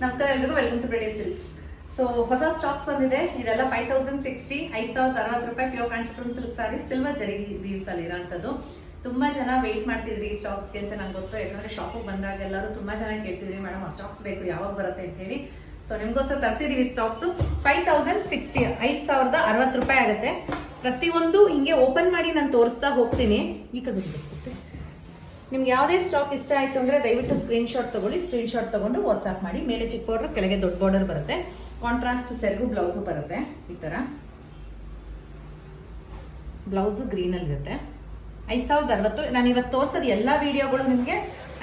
ನಮಸ್ಕಾರ ಎಲ್ರಿಗೂ welcome to Brady silks so ಹೊಸ ಸ್ಟಾಕ್ಸ್ ಬಂದಿದೆ. ಇದೆಲ್ಲ ಫೈವ್ ತೌಸಂಡ್ ಸಿಕ್ಸ್ಟಿ ಐದ್ ಸಾವಿರದ ಅರವತ್ತು ರೂಪಾಯಿ pure Kanchipuram silk sari silver zari weaves ಅಲ್ಲಿ ಇರೋಂಥದ್ದು. ತುಂಬಾ ಜನ ವೆಯ್ಟ್ ಮಾಡ್ತಿದ್ರಿ ಈ ಸ್ಟಾಕ್ಸ್ಗೆ ಅಂತ ನಂಗೆ ಗೊತ್ತು. ಯಾಕಂದ್ರೆ ಶಾಪಿಗೆ ಬಂದಾಗ ಎಲ್ಲರೂ ತುಂಬಾ ಜನ ಕೇಳ್ತಿದ್ರಿ ಮೇಡಮ್ ಆ ಸ್ಟಾಕ್ಸ್ ಬೇಕು, ಯಾವಾಗ ಬರುತ್ತೆ? ಅಂತ ಹೇಳಿ. ಸೊ ನಿಮ್ಗೋಸ್ಕರ ತರಿಸಿದೀವಿ ಸ್ಟಾಕ್ಸ್ ಫೈವ್ ತೌಸಂಡ್ ಸಿಕ್ಸ್ಟಿ ಐದ್ ಸಾವಿರದ ಅರವತ್ತು ರೂಪಾಯಿ ಆಗುತ್ತೆ. ಪ್ರತಿಯೊಂದು ಹಿಂಗೆ ಓಪನ್ ಮಾಡಿ ನಾನು ತೋರಿಸ್ತಾ ಹೋಗ್ತೀನಿ. ಈ ಕಡೆ ಬಿಡಿಸ್ಕೊತೀನಿ ನಿಮ್ಗೆ ಯಾವುದೇ ಸ್ಟಾಕ್ ಇಷ್ಟ ಆಯಿತು ಅಂದರೆ ದಯವಿಟ್ಟು ಸ್ಕ್ರೀನ್ಶಾಟ್ ತೊಗೊಳ್ಳಿ ಸ್ಕ್ರೀನ್ಶಾಟ್ ತೊಗೊಂಡು ವಾಟ್ಸ್ಆಪ್ ಮಾಡಿ. ಮೇಲೆ ಚಿಕ್ಕ ಬಾರ್ಡರ್ ಕೆಳಗೆ ದೊಡ್ಡ ಬಾರ್ಡರ್ ಬರುತ್ತೆ. ಕಾಂಟ್ರಾಸ್ಟ್ ಸೆರಗು ಬ್ಲೌಸು ಬರುತ್ತೆ. ಈ ಥರ ಬ್ಲೌಸು ಗ್ರೀನಲ್ಲಿರುತ್ತೆ ಐದ್ ಸಾವಿರದ ಅರವತ್ತು, ನಾನು ಇವತ್ತು ತೋರಿಸೋದು ಎಲ್ಲ ವಿಡಿಯೋಗಳು ನಿಮಗೆ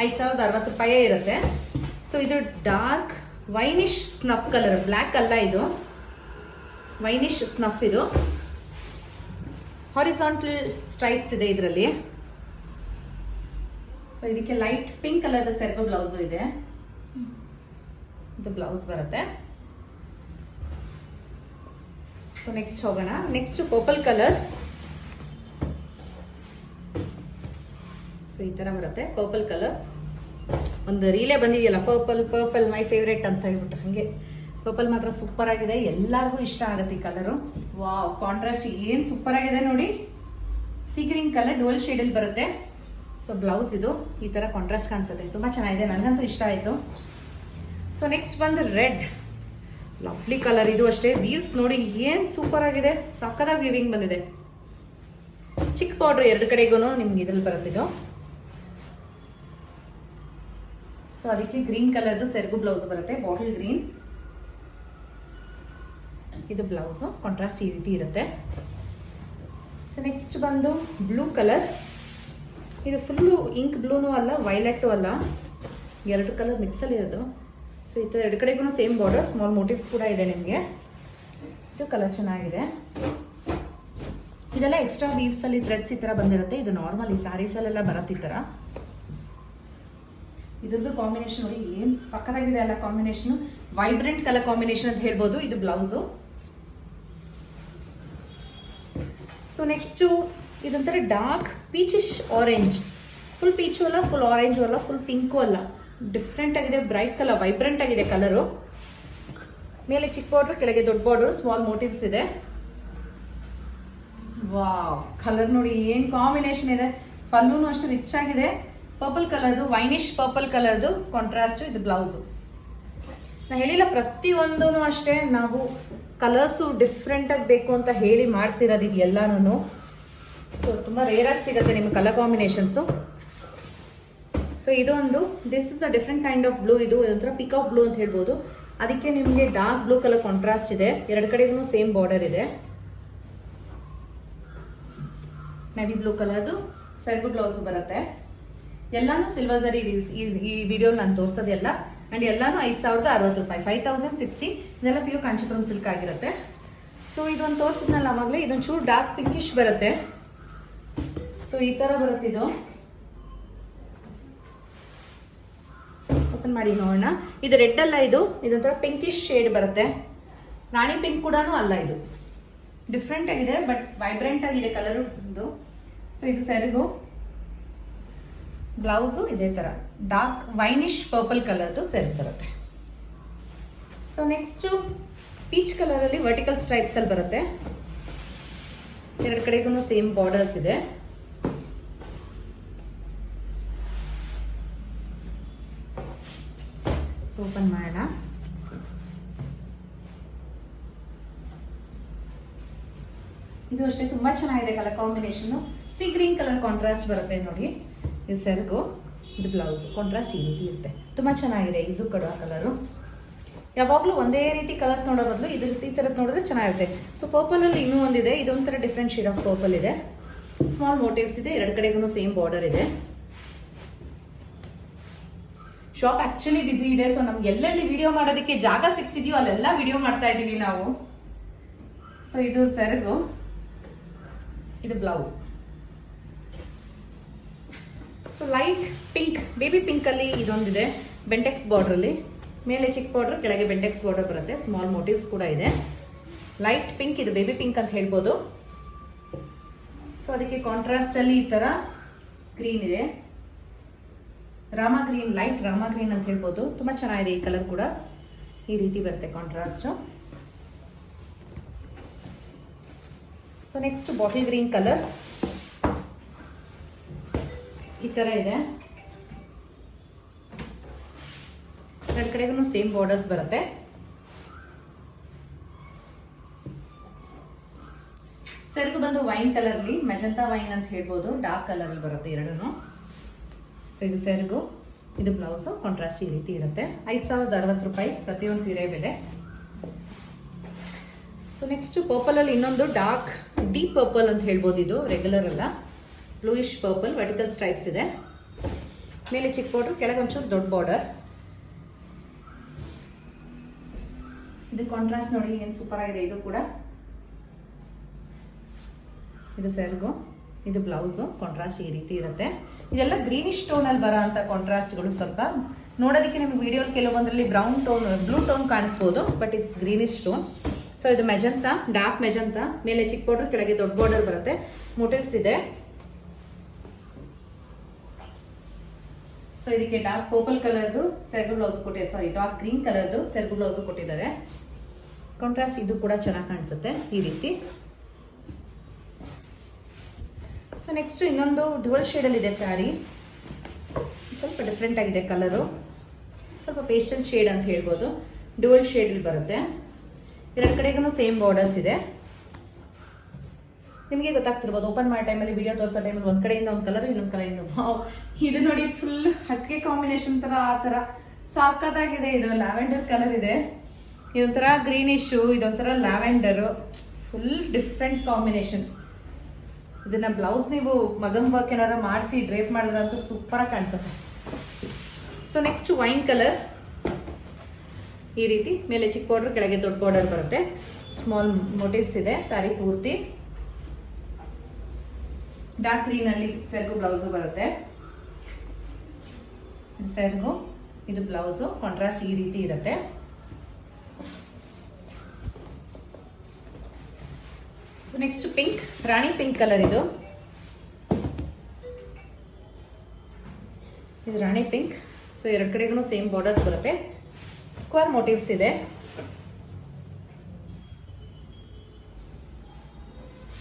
ಐದು ಸಾವಿರದ ಅರವತ್ತು ರೂಪಾಯೇ ಇರುತ್ತೆ. ಸೊ ಇದು dark winish snuff colour black ಅಲ್ಲ ಇದು. ವೈನಿಶ್ ಸ್ನಫ್ ಇದು. ಹಾರಿಸಾಂಟಲ್ ಸ್ಟ್ರೈಪ್ಸ್ ಇದೆ ಇದರಲ್ಲಿ. ಸೊ ಇದಕ್ಕೆ ಲೈಟ್ ಪಿಂಕ್ ಕಲರ್ ಸೆರಗು ಬ್ಲೌಸ್ ಇದೆ. ಇದು ಬ್ಲೌಸ್ ಬರುತ್ತೆ. ಸೊ ನೆಕ್ಸ್ಟ್ ಹೋಗೋಣ. ನೆಕ್ಸ್ಟ್ ಪರ್ಪಲ್ ಕಲರ್ ಸೊ ಈ ತರ ಬರುತ್ತೆ. ಪರ್ಪಲ್ ಕಲರ್ ಒಂದು ರೀಲೇ ಬಂದಿದೆಯಲ್ಲ ಪರ್ಪಲ್ ಪರ್ಪಲ್ ಮೈ ಫೇವ್ರೇಟ್ ಅಂತ ಹೇಳ್ಬಿಟ್ಟು ಹಾಗೆ. ಪರ್ಪಲ್ ಮಾತ್ರ ಸೂಪರ್ ಆಗಿದೆ. ಎಲ್ಲರಿಗೂ ಇಷ್ಟ ಆಗುತ್ತೆ ಈ ಕಲರು ವಾ ಕಾಂಟ್ರಾಸ್ಟ್ ಏನ್ ಸೂಪರ್ ಆಗಿದೆ ನೋಡಿ. ಸೀ ಕಲರ್ ಡೋಲ್ ಶೇಡಲ್ಲಿ ಬರುತ್ತೆ. ಸೊ ಬ್ಲೌಸ್ ಇದು ಈ ತರ ಕಾಂಟ್ರಾಸ್ಟ್ ಕಾಣಿಸುತ್ತೆ. ತುಂಬಾ ಚೆನ್ನಾಗಿದೆ. ನನಗಂತೂ ಇಷ್ಟ ಆಯಿತು. ಸೊ ನೆಕ್ಸ್ಟ್ ಬಂದು ರೆಡ್ ಲವ್ಲಿ ಕಲರ್ ಇದು ಅಷ್ಟೇ. ವೀವ್ಸ್ ನೋಡಿ ಏನು ಸೂಪರ್ ಆಗಿದೆ. ಸಕ್ಕದಾಗಿ ವೀವಿಂಗ್ ಬಂದಿದೆ. ಚಿಕ್ಕ ಪೌಡ್ರ್ ಎರಡು ಕಡೆಗೂ ನಿಮ್ಗೆ ಇದ್ರಲ್ಲಿ ಇದು. ಸೊ ಅದಕ್ಕೆ ಗ್ರೀನ್ ಕಲರ್ದು ಸೆರಗು ಬ್ಲೌಸ್ ಬರುತ್ತೆ. ಬಾಟಲ್ ಗ್ರೀನ್ ಇದು ಬ್ಲೌಸು ಕಾಂಟ್ರಾಸ್ಟ್ ಈ ರೀತಿ ಇರುತ್ತೆ. ಸೊ ನೆಕ್ಸ್ಟ್ ಬಂದು ಬ್ಲೂ ಕಲರ್ ಇದು ಫುಲ್ಲು ಇಂಕ್ ಬ್ಲೂನು ಅಲ್ಲ ವೈಲೆಟ್ಟು ಅಲ್ಲ. ಎರಡು ಕಲರ್ ಮಿಕ್ಸಲ್ಲಿ ಇರೋದು. ಸೊ ಈ ಥರ ಎರಡು ಕಡೆಗೂ ಸೇಮ್ ಬಾರ್ಡರ್ ಸ್ಮಾಲ್ ಮೋಟಿವ್ಸ್ ಕೂಡ ಇದೆ ನಿಮಗೆ. ಇದು ಕಲರ್ ಚೆನ್ನಾಗಿದೆ. ಇದೆಲ್ಲ ಎಕ್ಸ್ಟ್ರಾ ಬೀವ್ಸಲ್ಲಿ ಥ್ರೆಡ್ಸ್ ಈ ಥರ ಬಂದಿರುತ್ತೆ. ಇದು ನಾರ್ಮಲ್ ಈ ಸ್ಯಾರೀಸಲ್ಲೆಲ್ಲ ಬರುತ್ತೆ ಈ ಥರ ಇದ್ರದ್ದು ಕಾಂಬಿನೇಷನ್ ನೋಡಿ, ಏನು ಸಕ್ಕದಾಗಿದೆ ಅಲ್ಲ ಕಾಂಬಿನೇಷನ್ ವೈಬ್ರೆಂಟ್ ಕಲರ್ ಕಾಂಬಿನೇಷನ್ ಅಂತ ಹೇಳ್ಬೋದು ಇದು ಬ್ಲೌಸು ಸೊ ನೆಕ್ಸ್ಟು ಇದೊಂಥರ dark peachish orange full peach ಅಲ್ಲ ಫುಲ್ ಆರೆಂಜು ಅಲ್ಲ ಫುಲ್ ಪಿಂಕು ಅಲ್ಲ. ಡಿಫ್ರೆಂಟ್ ಆಗಿದೆ ಬ್ರೈಟ್ ಕಲರ್ ವೈಬ್ರೆಂಟ್ ಆಗಿದೆ ಕಲರು ಮೇಲೆ ಚಿಕ್ಕ ಬಾರ್ಡರ್ ಕೆಳಗೆ ದೊಡ್ಡ ಬಾರ್ಡರ್ ಸ್ಮಾಲ್ ಮೋಟಿವ್ಸ್ ಇದೆ. ವಾವ್ ಕಲರ್ ನೋಡಿ ಏನ್ ಕಾಂಬಿನೇಷನ್ ಇದೆ. ಪಲ್ಲೂನು ಅಷ್ಟು ರಿಚ್ ಆಗಿದೆ. ಪರ್ಪಲ್ ಕಲರ್ದು ವೈನಿಶ್ ಪರ್ಪಲ್ ಕಲರ್ದು ಕಾಂಟ್ರಾಸ್ಟ್ ಇದು ಬ್ಲೌಸು ನಾ ಹೇಳಿಲ್ಲ ಪ್ರತಿಯೊಂದೂ ಅಷ್ಟೇ ನಾವು ಕಲರ್ಸು ಡಿಫ್ರೆಂಟಾಗಿ ಬೇಕು ಅಂತ ಹೇಳಿ ಮಾಡಿಸಿರೋದು ಇದು ಎಲ್ಲಾನು ಸೊ ತುಂಬ ರೇರ್ ಆಗಿ ಸಿಗುತ್ತೆ ನಿಮ್ಗೆ ಕಲರ್ ಕಾಂಬಿನೇಷನ್ಸು ಸೊ ಇದೊಂದು this is a different kind of blue ಇದು ಒಂಥರ ಪಿಕಾಕ್ ಬ್ಲೂ ಅಂತ ಹೇಳ್ಬೋದು. ಅದಕ್ಕೆ ನಿಮಗೆ ಡಾರ್ಕ್ ಬ್ಲೂ ಕಲರ್ ಕಾಂಟ್ರಾಸ್ಟ್ ಇದೆ. ಎರಡು ಕಡೆಗೂ ಸೇಮ್ ಬಾರ್ಡರ್ ಇದೆ. ನೆವಿ ಬ್ಲೂ ಕಲರ್ದು ಸೆರಗು ಬ್ಲೌಸು ಬರುತ್ತೆ. ಎಲ್ಲಾನು ಸಿಲ್ವರ್ ಸರಿ ಈ ವಿಡಿಯೋ ನಾನು ತೋರಿಸೋದೆಲ್ಲ. ಅಂಡ್ ಎಲ್ಲಾನು ಐದು ಸಾವಿರದ ಅರವತ್ತು ರೂಪಾಯಿ ಫೈವ್ ತೌಸಂಡ್ ಸಿಕ್ಸ್ಟಿ ಇದೆಲ್ಲ ಪ್ಯೂರ್ ಕಾಂಚಿಪುರಂ ಸಿಲ್ಕ್ ಆಗಿರುತ್ತೆ. ಸೊ ಇದೊಂದು ತೋರಿಸಿದ್ನಲ್ಲ ಆವಾಗಲೇ ಇದೊಂದು ಚೂರು ಡಾರ್ಕ್ ಪಿಂಕಿಶ್ ಬರುತ್ತೆ. ಸೊ ಈ ತರ ಬರುತ್ತೆ ಇದು. ಓಪನ್ ಮಾಡಿ ನೋಡೋಣ. ಇದು ರೆಡ್ ಅಲ್ಲ ಇದು. ಇದೊಂಥರ ಪಿಂಕಿಶ್ ಶೇಡ್ ಬರುತ್ತೆ. ರಾಣಿ ಪಿಂಕ್ ಕೂಡ ಅಲ್ಲ ಇದು. ಡಿಫ್ರೆಂಟ್ ಆಗಿದೆ ಬಟ್ ವೈಬ್ರೆಂಟ್ ಆಗಿದೆ ಕಲರ್ ಇದು. ಸೊ ಇದು ಸೆರಗು. ಬ್ಲೌಸು ಇದೇ ತರ. ಡಾರ್ಕ್ ವೈನಿಶ್ ಪರ್ಪಲ್ ಕಲರ್ದು ಸೆರಗು ಬರುತ್ತೆ. ಸೊ ನೆಕ್ಸ್ಟು ಪೀಚ್ ಕಲರಲ್ಲಿ ವರ್ಟಿಕಲ್ ಸ್ಟ್ರೈಪ್ಸ್ ಅಲ್ಲಿ ಬರುತ್ತೆ. ಎರಡು ಕಡೆಗೂ ಸೇಮ್ ಬಾರ್ಡರ್ಸ್ ಇದೆ. ಸೊ ಓಪನ್ ಮಾಡೋಣ ಇದು ಅಷ್ಟೇ ತುಂಬಾ ಚೆನ್ನಾಗಿದೆ colour combination sea green colour contrast ಬರುತ್ತೆ ನೋಡಿ. ಇದು ಸೆರಗು ಇದು ಬ್ಲೌಸ್ ಕಾಂಟ್ರಾಸ್ಟ್ ಈ ರೀತಿ ಇರುತ್ತೆ. ತುಂಬಾ ಚೆನ್ನಾಗಿದೆ ಇದು ಕಡುವ ಕಲರು ಯಾವಾಗಲೂ ಒಂದೇ ರೀತಿ ಕಲರ್ಸ್ ನೋಡೋ ಬದಲು ಇದು ಈ ಥರದ್ದು ನೋಡಿದ್ರೆ ಚೆನ್ನಾಗಿರುತ್ತೆ. ಸೊ ಪರ್ಪಲ್ ಅಲ್ಲಿ ಇನ್ನೂ ಒಂದಿದೆ. ಇದೊಂಥರ ಡಿಫ್ರೆಂಟ್ ಶೇಡ್ ಆಫ್ ಪರ್ಪಲ್ ಇದೆ. ಸ್ಮಾಲ್ ಮೋಟಿವ್ಸ್ ಇದೆ. ಎರಡು ಕಡೆಗೂ ಸೇಮ್ ಬಾರ್ಡರ್ ಇದೆ. ಶಾಪ್ ಆಕ್ಚುಲಿ ಬಿಸಿ ಇದೆ. ಸೊ ನಮ್ಗೆ ಎಲ್ಲೆಲ್ಲಿ ವಿಡಿಯೋ ಮಾಡೋದಕ್ಕೆ ಜಾಗ ಸಿಗ್ತಿದೆಯೋ ಅಲ್ಲೆಲ್ಲ ವಿಡಿಯೋ ಮಾಡ್ತಾ ಇದೀವಿ ನಾವು. ಸೊ ಇದು ಸೆರಗು. ಇದು blouse so light pink baby pink ಅಲ್ಲಿ ಇದೊಂದಿದೆ. ಬೆಂಟೆಕ್ಸ್ ಬಾರ್ಡರ್ ಅಲ್ಲಿ. ಮೇಲೆ ಚಿಕ್ಕ ಬಾರ್ಡರ್ ಕೆಳಗೆ ಬೆಂಟೆಕ್ಸ್ ಬಾರ್ಡರ್ ಬರುತ್ತೆ. ಸ್ಮಾಲ್ ಮೋಟಿವ್ಸ್ ಕೂಡ ಇದೆ. ಲೈಟ್ ಪಿಂಕ್ ಇದು ಬೇಬಿ ಪಿಂಕ್ ಅಂತ ಹೇಳ್ಬೋದು. ಸೊ ಅದಕ್ಕೆ ಕಾಂಟ್ರಾಸ್ಟ್ ಅಲ್ಲಿ ಈ ತರ ಗ್ರೀನ್ ಇದೆ. Rama green light, Rama green ಅಂತ ಹೇಳ್ಬೋದು. ತುಂಬ ಚೆನ್ನಾಗಿದೆ ಈ ಕಲರ್ ಕೂಡ. ಈ ರೀತಿ ಬರುತ್ತೆ contrast so next bottle green colour ಈ ಥರ ಇದೆ. ಎರಡು ಕಡೆಗೂ ಸೇಮ್ ಬಾರ್ಡರ್ಸ್ ಬರುತ್ತೆ. ಸೆರಗು ಬಂದು ವೈನ್ ಕಲರ್ಲಿ ಮೆಜಂತಾ ವೈನ್ ಅಂತ ಹೇಳ್ಬೋದು. ಡಾರ್ಕ್ ಕಲರಲ್ಲಿ ಬರುತ್ತೆ ಎರಡೂ ಸೊ ಇದು ಸೆರಗು, ಇದು ಬ್ಲೌಸು ಕಾಂಟ್ರಾಸ್ಟ್ ಈ ರೀತಿ ಇರುತ್ತೆ. ಐದು ಸಾವಿರದ ಅರವತ್ತು ರೂಪಾಯಿ ಪ್ರತಿಯೊಂದು ಸೀರೆ ಬೆಲೆ. ಸೊ ನೆಕ್ಸ್ಟ್ ಪರ್ಪಲಲ್ಲಿ ಇನ್ನೊಂದು ಡಾರ್ಕ್ ಡೀಪ್ ಪರ್ಪಲ್ ಅಂತ ಹೇಳ್ಬೋದು ಇದು ರೆಗ್ಯುಲರ್ ಅಲ್ಲ. ಬ್ಲೂಯಿಶ್ ಪರ್ಪಲ್ ವರ್ಟಿಕಲ್ ಸ್ಟ್ರೈಪ್ಸ್ ಇದೆ. ಮೇಲೆ ಚಿಕ್ಕ ಬಾರ್ಡರ್ ಕೆಳಗೆ ಒಂಚೂರು ದೊಡ್ಡ ಬಾರ್ಡರ್ ಇದು ಕಾಂಟ್ರಾಸ್ಟ್ ನೋಡಿ ಏನು ಸೂಪರ್ ಆಗಿದೆ ಇದು ಕೂಡ. ಇದು ಸೆರಗು, ಇದು ಬ್ಲೌಸು ಕಾಂಟ್ರಾಸ್ಟ್ ಈ ರೀತಿ ಇರುತ್ತೆ. ಇದೆಲ್ಲ ಗ್ರೀನಿಶ್ ಟೋನಲ್ಲಿ ಬರೋ ಅಂತ ಕಾಂಟ್ರಾಸ್ಟ್ಗಳು ಸ್ವಲ್ಪ. ನೋಡೋದಕ್ಕೆ ನಿಮ್ಗೆ ವಿಡಿಯೋಲಿ ಕೆಲವೊಂದರಲ್ಲಿ brown tone blue tone ಕಾಣಿಸ್ಬೋದು but it's greenish tone so ಇದು ಮೆಜಂತ ಡಾರ್ಕ್ ಮೆಜಂತ. ಮೇಲೆ ಚಿಕ್ಕ ಬಾರ್ಡರ್ ಕೆಳಗೆ ದೊಡ್ಡ ಬಾರ್ಡರ್ ಬರುತ್ತೆ. ಮೋಟಿವ್ಸ್ ಇದೆ. ಸೊ ಇದಕ್ಕೆ ಡಾರ್ಕ್ ಪರ್ಪಲ್ ಕಲರ್ದು ಸೆರ್ಗು ಬ್ಲೌಸ್ ಕೊಟ್ಟಿದ್ದಾರೆ. ಸಾರಿ ಡಾರ್ಕ್ ಗ್ರೀನ್ ಕಲರ್ದು ಸೆರ್ಗು ಬ್ಲೌಸ್ ಕೊಟ್ಟಿದ್ದಾರೆ. ಕಾಂಟ್ರಾಸ್ಟ್ ಇದು ಕೂಡ ಚೆನ್ನಾಗಿ ಕಾಣಿಸುತ್ತೆ ಈ ರೀತಿ. ಸೊ ನೆಕ್ಸ್ಟ್ ಇನ್ನೊಂದು ಡ್ಯುವಲ್ ಶೇಡಲ್ಲಿ ಇದೆ ಸ್ಯಾರಿ ಸ್ವಲ್ಪ ಡಿಫ್ರೆಂಟ್ ಆಗಿದೆ ಕಲರು ಸ್ವಲ್ಪ ಪೇಸ್ಟಲ್ ಶೇಡ್ ಅಂತ ಹೇಳ್ಬೋದು. ಶೇಡ್ ಶೇಡಲ್ಲಿ ಬರುತ್ತೆ. ಎರಡು ಕಡೆಗೂ ಸೇಮ್ ಬಾರ್ಡರ್ಸ್ ಇದೆ. ನಿಮಗೆ ಗೊತ್ತಾಗ್ತಿರ್ಬೋದು ಓಪನ್ ಮಾಡೋ ಟೈಮಲ್ಲಿ ವಿಡಿಯೋ ತೋರಿಸೋ ಟೈಮಲ್ಲಿ ಒಂದು ಕಡೆಯಿಂದ ಒಂದು ಕಲರ್ ಇನ್ನೊಂದು ಕಲರ್ ವಾವ್! ಇದು ನೋಡಿ ಫುಲ್ ಹಟ್ಕೆ ಕಾಂಬಿನೇಷನ್ ಥರ ಆ ಥರ ಸಾಕತ್ತಾಗಿದೆ ಇದು. ಲ್ಯಾವೆಂಡರ್ ಕಲರ್ ಇದೆ. ಇದೊಂಥರ ಗ್ರೀನಿಶು ಇದೊಂಥರ ಲ್ಯಾವೆಂಡರು ಫುಲ್ ಡಿಫ್ರೆಂಟ್ ಕಾಂಬಿನೇಷನ್ ಇದನ್ನ ಬ್ಲೌಸ್ ನೀವು ಮಗನ್ ವರ್ಕ್ ಏನಾರ ಮಾಡಿಸಿ ಡ್ರೇಪ್ ಮಾಡಿದ್ರಂತೂ ಸೂಪರಾಗಿ ಕಾಣಿಸುತ್ತೆ. ಸೊ ನೆಕ್ಸ್ಟ್ ವೈನ್ ಕಲರ್ ಈ ರೀತಿ ಮೇಲೆ ಚಿಕ್ಕ ಬಾರ್ಡರ್ ಕೆಳಗೆ ದೊಡ್ಡ ಬಾರ್ಡರ್ ಬರುತ್ತೆ. ಸ್ಮಾಲ್ ಮೋಟಿವ್ಸ್ ಇದೆ ಸಾರಿ ಪೂರ್ತಿ. ಡಾರ್ಕ್ ಗ್ರೀನ್ ಅಲ್ಲಿ ಸೆರ್ಗು ಬ್ಲೌಸು ಬರುತ್ತೆ. ಸೆರ್ಗು, ಇದು ಬ್ಲೌಸು ಕಾಂಟ್ರಾಸ್ಟ್ ಈ ರೀತಿ ಇರುತ್ತೆ. So next pink Rani pink colour ಇದು. ಇದು ರಾಣಿ ಪಿಂಕ್ ಸೊ ಎರಡು ಕಡೆಗೂ ಸೇಮ್ ಬಾರ್ಡರ್ಸ್ ಬರುತ್ತೆ. ಸ್ಕ್ವೇರ್ ಮೋಟಿವ್ಸ್ ಇದೆ.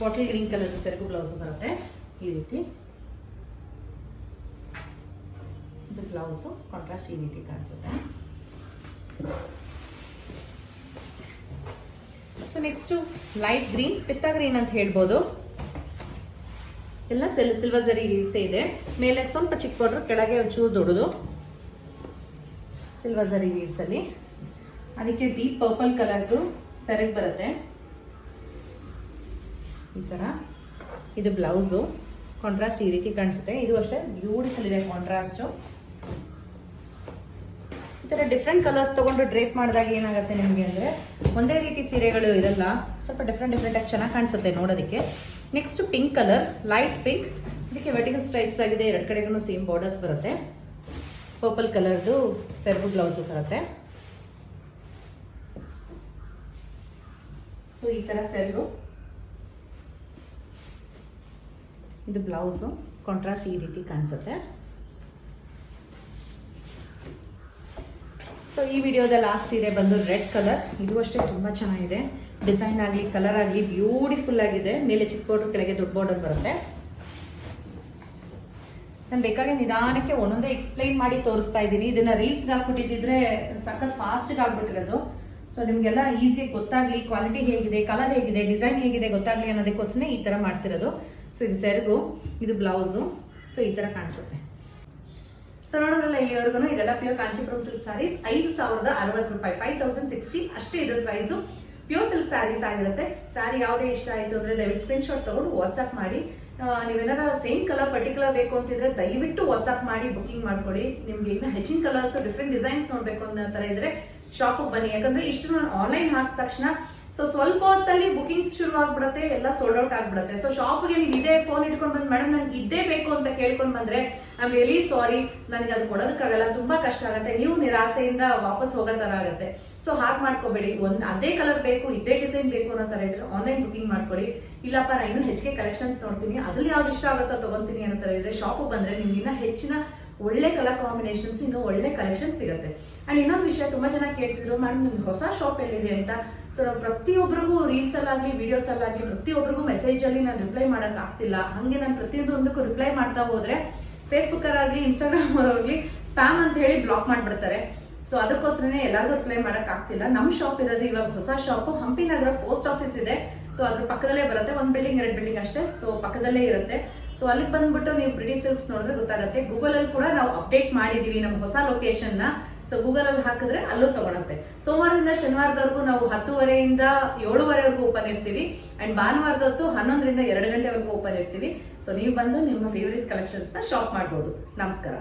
ಬಾಟಲ್ ಗ್ರೀನ್ ಕಲರ್ ಸೆರಗು ಬ್ಲೌಸ್ ಬರುತ್ತೆ. ಈ ರೀತಿ. ಇದು ಬ್ಲೌಸು ಕಾಂಟ್ರಾಸ್ಟ್ ಈ ರೀತಿ ಕಾಣಿಸುತ್ತೆ. So next light green pista green ಅಂತ ಹೇಳ್ಬೋದು. ಎಲ್ಲ ಸಿಲ್ ಸಿಲ್ವರ್ ಜರಿ ಇದೆ. ಮೇಲೆ ಸ್ವಲ್ಪ ಚಿಕ್ಕ ಪೌಡ್ರ್ ಕೆಳಗೆ ಒಂಚೂರು ದೊಡ್ಡದು. ಸಿಲ್ವರ್ ಜರಿ ವೀಲ್ಸ್ ಅಲ್ಲಿ. ಅದಕ್ಕೆ ಡೀಪ್ ಪರ್ಪಲ್ ಕಲರ್ದು ಸೆರೆಗೆ ಬರುತ್ತೆ. ಈ ಥರ ಇದು ಬ್ಲೌಸು ಕಾಂಟ್ರಾಸ್ಟ್ ಈ ರೀತಿ ಕಾಣಿಸುತ್ತೆ. ಇದು ಅಷ್ಟೇ ಬ್ಯೂಟಿಫುಲ್ ಇದೆ ಕಾಂಟ್ರಾಸ್ಟು ಥರ ಡಿಫ್ರೆಂಟ್ ಕಲರ್ಸ್ ತಗೊಂಡು ಡ್ರೇಪ್ ಮಾಡಿದಾಗ ಏನಾಗುತ್ತೆ ನಿಮಗೆ ಅಂದರೆ ಒಂದೇ ರೀತಿ ಸೀರೆಗಳು ಇರಲ್ಲ, ಸ್ವಲ್ಪ ಡಿಫ್ರೆಂಟ್ ಡಿಫ್ರೆಂಟಾಗಿ ಚೆನ್ನಾಗಿ ಕಾಣಿಸುತ್ತೆ ನೋಡೋದಕ್ಕೆ. Next pink colour light pink ಇದಕ್ಕೆ ವರ್ಟಿಕಲ್ ಸ್ಟ್ರೈಪ್ಸ್ ಆಗಿದೆ, ಎರಡು ಕಡೆಗೂ ಸೇಮ್ ಬಾರ್ಡರ್ಸ್ ಬರುತ್ತೆ. ಪರ್ಪಲ್ ಕಲರ್ದು ಸೆರ್ಬು ಬ್ಲೌಸು ಬರುತ್ತೆ. ಸೊ ಈ ಥರ ಸೆರ್ಗು ಇದು ಬ್ಲೌಸು ಕಾಂಟ್ರಾಸ್ಟ್ ಈ ರೀತಿ ಕಾಣಿಸುತ್ತೆ. ಸೊ ಈ ವಿಡಿಯೋದ ಲಾಸ್ಟ್ ಸೀರೆ ಬಂದು ರೆಡ್ ಕಲರ್ ಇದು ಅಷ್ಟೇ ತುಂಬ ಚೆನ್ನಾಗಿದೆ. ಡಿಸೈನ್ ಆಗಲಿ ಕಲರ್ ಆಗಲಿ ಬ್ಯೂಟಿಫುಲ್ ಆಗಿದೆ. ಮೇಲೆ ಚಿಕ್ಕ ಬಾರ್ಡರ್ ಕೆಳಗೆ ದೊಡ್ಡ ಬಾರ್ಡರ್ ಬರುತ್ತೆ. ನಾನು ಬೇಕಾಗಿ ನಿಧಾನಕ್ಕೆ ಒಂದೊಂದೇ ಎಕ್ಸ್ಪ್ಲೈನ್ ಮಾಡಿ ತೋರಿಸ್ತಾ ಇದ್ದೀನಿ. ಇದನ್ನ ರೀಲ್ಸ್ಗೆ ಹಾಕ್ಬಿಟ್ಟಿದ್ರೆ ಸಖತ್ ಫಾಸ್ಟ್ಗೆ ಆಗ್ಬಿಟ್ಟಿರೋದು. ಸೊ ನಿಮಗೆಲ್ಲ ಈಸಿಯಾಗಿ ಗೊತ್ತಾಗ್ಲಿ ಕ್ವಾಲಿಟಿ ಹೇಗಿದೆ ಕಲರ್ ಹೇಗಿದೆ ಡಿಸೈನ್ ಹೇಗಿದೆ ಗೊತ್ತಾಗ್ಲಿ ಅನ್ನೋದಕ್ಕೋಸ್ಕರ ಈ ಥರ ಮಾಡ್ತಿರೋದು. ಸೊ ಇದು ಸೆರಗು, ಇದು ಬ್ಲೌಸು ಸೊ ಈ ಥರ ಕಾಣಿಸುತ್ತೆ. ಸೊ ನೋಡೋದ್ರಲ್ಲ ಇಲ್ಲಿವರೆಗೂ ಇದೆಲ್ಲ ಪ್ಯೂರ್ ಕಾಂಚಿಪುರಂ ಸಿಲ್ಕ್ ಸ್ಯಾರೀಸ್ ಐದು ಸಾವಿರದ ಅರವತ್ತು ರೂಪಾಯಿ ಫೈವ್ ತೌಸಂಡ್ ಸಿಕ್ಸ್ಟಿ ಅಷ್ಟೇ ಇದ್ರ ಪ್ರೈಸು ಪ್ಯೂರ್ ಸಿಲ್ಕ್ ಸ್ಯಾರೀಸ್ ಆಗಿರುತ್ತೆ. ಸ್ಯಾರಿ ಯಾವುದೇ ಇಷ್ಟ ಆಯಿತು ಅಂದರೆ ದಯವಿಟ್ಟು ಸ್ಕ್ರೀನ್ ಶಾಟ್ ತಗೊಂಡು ವಾಟ್ಸಪ್ ಮಾಡಿ. ನೀವೇನಾದ್ರೂ ಸೇಮ್ ಕಲರ್ ಪರ್ಟಿಕ್ಯುಲರ್ ಬೇಕು ಅಂತಿದ್ರೆ ದಯವಿಟ್ಟು ವಾಟ್ಸಪ್ ಮಾಡಿ ಬುಕಿಂಗ್ ಮಾಡ್ಕೊಳ್ಳಿ. ನಿಮಗೆ ಇನ್ನು ಹೆಚ್ಚಿನ ಕಲರ್ಸ್ ಡಿಫ್ರೆಂಟ್ ಡಿಸೈನ್ಸ್ ನೋಡಬೇಕು ಅನ್ನೋ ಥರ ಇದ್ರೆ ಶಾಪಿಗೆ ಬನ್ನಿ. ಯಾಕಂದ್ರೆ ಇಷ್ಟು ನಾನು ಆನ್ಲೈನ್ ಹಾಕಿದ ತಕ್ಷಣ ಸೊ ಸ್ವಲ್ಪ ಹೊತ್ತಲ್ಲಿ ಬುಕಿಂಗ್ಸ್ ಶುರು ಆಗ್ಬಿಡುತ್ತೆ ಎಲ್ಲ ಸೋಲ್ಡ್ ಔಟ್ ಆಗ್ಬಿಡುತ್ತೆ. ಸೊ ಶಾಪ್ಗೆ ನೀವು ಇದೇ ಫೋನ್ ಇಟ್ಕೊಂಡು ಬಂದು ಮೇಡಮ್ ನನ್ಗೆ ಇದ್ದೇ ಬೇಕು ಅಂತ ಕೇಳ್ಕೊಂಡು ಬಂದ್ರೆ ಐ ಆಮ್ ರಿಯಲಿ ಸಾರಿ ನನಗೆ ಅದು ಕೊಡೋದಕ್ಕಾಗಲ್ಲ. ತುಂಬಾ ಕಷ್ಟ ಆಗುತ್ತೆ. ನೀವು ನಿರಾಸೆಯಿಂದ ವಾಪಸ್ ಹೋಗೋ ತರ ಆಗುತ್ತೆ. ಸೊ ಹಾಗೆ ಮಾಡ್ಕೋಬೇಡಿ. ಒಂದು, ಅದೇ ಕಲರ್ ಬೇಕು, ಇದೇ ಡಿಸೈನ್ ಬೇಕು ಅನ್ನೋ ತರ ಇದ್ರೆ ಆನ್ಲೈನ್ ಬುಕಿಂಗ್ ಮಾಡ್ಕೊಳ್ಳಿ. ಇಲ್ಲಪ್ಪ ನಾನು ಇನ್ನೂ ಹೆಚ್ಚಿಗೆ ಕಲೆಕ್ಷನ್ಸ್ ನೋಡ್ತೀನಿ. ಅದ್ರಲ್ಲಿ ಯಾವ್ದು ಇಷ್ಟ ಆಗುತ್ತೋ ತಗೊಂತೀನಿ ಅನ್ನೋ ತರ ಇದ್ರೆ ಶಾಪಿಗೆ ಬಂದ್ರೆ ನಿಮ್ಗೆ ಇನ್ನ ಹೆಚ್ಚಿನ ಒಳ್ಳೆ ಕಲರ್ ಕಾಂಬಿನೇಷನ್ಸ್ ಇನ್ನು ಒಳ್ಳೆ ಕಲೆಕ್ಷನ್ ಸಿಗುತ್ತೆ. ಅಂಡ್ ಇನ್ನೊಂದು ವಿಷಯ ತುಂಬಾ ಜನ ಕೇಳ್ತಿದ್ರು ಮ್ಯಾಮ್ ನಿಮ್ಗೆ ಹೊಸ ಶಾಪ್ ಎಲ್ಲಿದೆ ಅಂತ? ಸೊ ನಾವು ಪ್ರತಿಯೊಬ್ಬರಿಗೂ ರೀಲ್ಸ್ ಅಲ್ಲಾಗ್ಲಿ ವಿಡಿಯೋಸ್ ಅಲ್ಲಾಗ್ಲಿ ಪ್ರತಿಯೊಬ್ಬರಿಗೂ ಮೆಸೇಜ್ ಅಲ್ಲಿ ನಾನು ರಿಪ್ಲೈ ಮಾಡಕ್ ಆಗ್ತಿಲ್ಲ. ಹಂಗೆ ನಾನು ಪ್ರತಿಯೊಂದು ಒಂದಕ್ಕೂ ರಿಪ್ಲೈ ಮಾಡ್ತಾ ಹೋದ್ರೆ ಫೇಸ್ಬುಕ್ ಆಗಲಿ ಇನ್ಸ್ಟಾಗ್ರಾಮ್ ಅವರಾಗಲಿ ಸ್ಪ್ಯಾಮ್ ಅಂತ ಹೇಳಿ ಬ್ಲಾಕ್ ಮಾಡಿಬಿಡ್ತಾರೆ. ಸೊ ಅದಕ್ಕೋಸ್ಕರನೇ ಎಲ್ಲರಿಗೂ ರಿಪ್ಲೈ ಮಾಡಕ್ ಆಗ್ತಿಲ್ಲ. ನಮ್ ಶಾಪ್ ಇರೋದು ಇವಾಗ ಹೊಸ shop Hampi Nagar post office ಇದೆ. ಸೊ ಅದ್ರ ಪಕ್ಕದಲ್ಲೇ ಬರುತ್ತೆ. ಒಂದು ಬಿಲ್ಡಿಂಗ್ ಎರಡು ಬಿಲ್ಡಿಂಗ್ ಅಷ್ಟೇ. ಸೊ ಪಕ್ಕದಲ್ಲೇ ಇರುತ್ತೆ. ಸೊ ಅಲ್ಲಿಗೆ ಬಂದ್ಬಿಟ್ಟು ನೀವು ಬ್ರಿಟಿಷ್ ಸಿಲ್ಕ್ಸ್ ನೋಡಿದ್ರೆ ಗೊತ್ತಾಗುತ್ತೆ. ಗೂಗಲ್ ಅಲ್ಲಿ ಕೂಡ ನಾವು ಅಪ್ಡೇಟ್ ಮಾಡಿದೀವಿ ನಮ್ಮ ಹೊಸ ಲೊಕೇಶನ್ನ. ಸೊ ಗೂಗಲ್ ಅಲ್ಲಿ ಹಾಕಿದ್ರೆ ಅಲ್ಲೂ ತಗೊಳುತ್ತೆ. ಸೋಮವಾರದಿಂದ ಶನಿವಾರದವರೆಗೂ ನಾವು ಹತ್ತುವರೆಯಿಂದ ಏಳುವರೆವರೆಗೂ ಓಪನ್ ಇರ್ತೀವಿ. ಅಂಡ್ ಭಾನುವಾರದ ಹೊತ್ತು ಹನ್ನೊಂದರಿಂದ ಎರಡು ಗಂಟೆವರೆಗೂ ಓಪನ್ ಇರ್ತೀವಿ. ಸೊ ನೀವು ಬಂದು ನಿಮ್ಮ ಫೇವರಿಟ್ ಕಲೆಕ್ಷನ್ಸ್ನ ಶಾಪ್ ಮಾಡ್ಬೋದು. ನಮಸ್ಕಾರ.